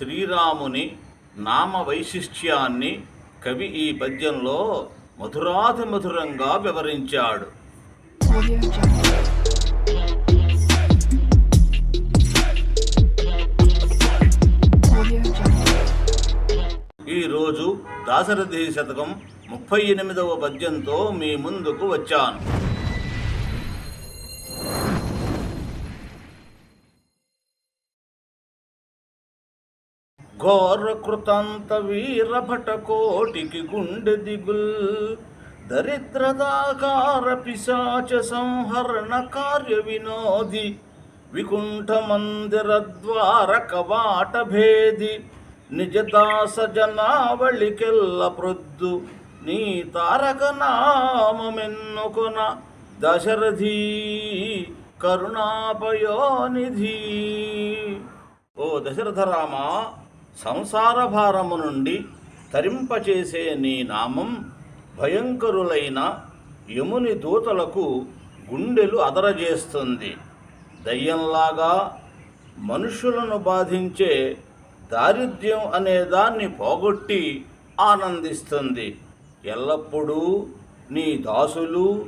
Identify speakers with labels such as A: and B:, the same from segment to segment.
A: శ్రీరాముని నామ వైశిష్ట్యాన్ని కవి ఈ పద్యంలో మధురాతి మధురంగా వివరించాడు. ఈరోజు దాశరథి శతకం ముప్పై ఎనిమిదవ పద్యంతో మీ ముందుకు వచ్చాను. ఘోరకృతాంత వీరభట కోటికి గుండె దిగుల్. దరిద్రదాకార పిశాచ సంహరణ కార్య వినోది. వికుంఠ మందిర ద్వార కవాట భేది. నిజదాస జనావళికెల్ల ప్రొద్దు. నీ తారక నామమెన్నుకొన దశరథీ కరుణాపయోనిధి. ఓ దశరథరామ సంసార భారము నుండి తరింపచేసే నీ నామం భయంకరులైన యముని దూతలకు గుండెలు అదరజేస్తుంది. దయ్యంలాగా మనుషులను బాధించే దారిద్ర్యం అనే దాన్ని పోగొట్టి ఆనందిస్తుంది. ఎల్లప్పుడూ నీ దాసులు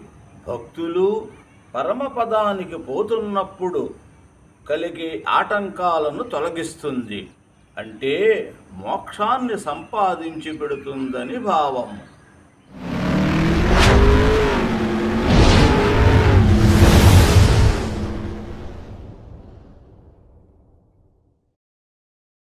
A: భక్తులు పరమపదానికి పోతున్నప్పుడు కలిగే ఆటంకాలను తొలగిస్తుంది. అంటే మోక్షాన్ని సంపాదించి పెడుతుందని భావం